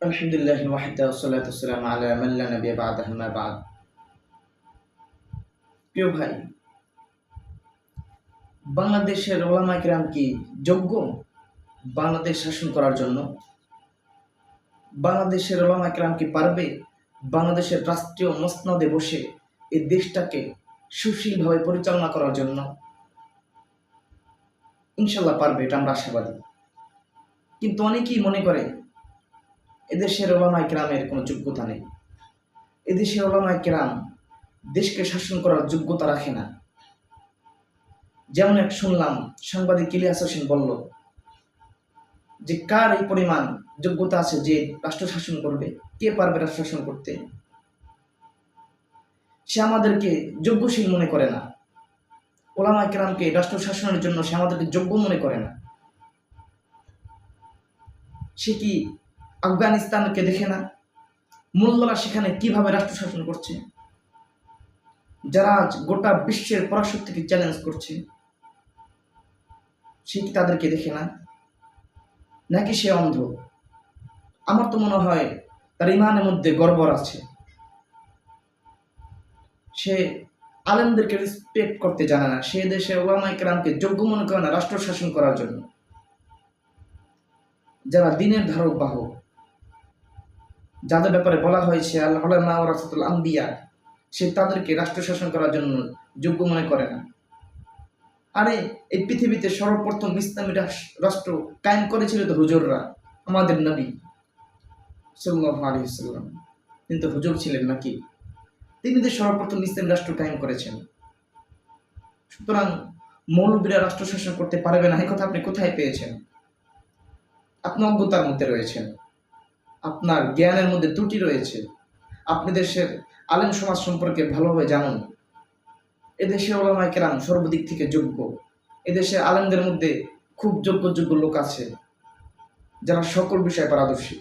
আলহামদুলিল্লাহ ওয়াহিদা ওসালাত ওসালাম আলা মাল্লা নবী বাদ আহমা বাদ। প্রিয় ভাই, বাংলাদেশের ওলামা কিরাম কি যোগ্য? বাংলাদেশ শাসন করার জন্য। বাংলাদেশের ওলামা কিরাম কি পারবে? বাংলাদেশের রাষ্ট্রীয় মসনদে বসে এই দেশটাকে সুশীলভাবে পরিচালনা করার জন্য ইনশাল্লাহ পারবে এটা আমরা আশাবাদী। কিন্তু অনেকেই মনে করে এদেশের ওলামায় কেরামের কোনো যোগ্যতা নেই। এদেশের ওলামায় কেরাম দেশকে শাসন করার যোগ্যতা রাখে না। যেমন এক শুনলাম সাংবাদিক ইলিয়াস হোসেন বলল যে, কার এই পরিমাণ যোগ্যতা আছে যে রাষ্ট্র শাসন করবে? কে পারবে রাষ্ট্র শাসন করতে? সে আমাদেরকে যোগ্যশীল মনে করে না। ওলামায় কেরামকে রাষ্ট্র শাসনের জন্য সে আমাদেরকে যোগ্য মনে করে না। সে কি আফগানিস্তানকে দেখে না। মোল্লারা সেখানে কীভাবে রাষ্ট্র শাসন করছে? যারা আজ গোটা বিশ্বের পরাশক্তিকে চ্যালেঞ্জ করছে, সে কি তাদেরকে দেখে না? নাকি সে অন্ধ? আমার তো মনে হয় তার ইমানের মধ্যে গর্বর আছে। সে আলেমদেরকে রেসপেক্ট করতে জানে না। সে দেশে ওলামাই কেরামকে যোগ্য মনে করে না রাষ্ট্র শাসন করার জন্য। যারা দিনের ধারক বাহক যাদের ব্যাপারে বলা হয়েছে, আল্লাহ রাসুল আম্বিয়া সে তাদেরকে রাষ্ট্র শাসন করার জন্য যোগ্য মনে করে না। আরে, এই পৃথিবীতে সর্বপ্রথম ইসলামী রাষ্ট্র কায়েম করেছিল তো হুজুররা, আমাদের নবী সাল্লাহ আলহিসাল্লাম কিন্তু হুজুর ছিলেন নাকি? তিনি তো সর্বপ্রথম ইসলাম রাষ্ট্র কায়েম করেছেন। সুতরাং মৌলবীরা রাষ্ট্র শাসন করতে পারবে না, এই কথা আপনি কোথায় পেয়েছেন? আপনি অজ্ঞতার মধ্যে রয়েছেন। আপনার জ্ঞানের মধ্যে ত্রুটি রয়েছে। আপনি দেশের আলেম সমাজ সম্পর্কে ভালোভাবে জানুন। এদেশে ওলামায় কেরাম সর্বদিক থেকে যোগ্য। এদেশে আলেমদের মধ্যে খুব যোগ্য যোগ্য লোক আছে, যারা সকল বিষয়ে পারদর্শী।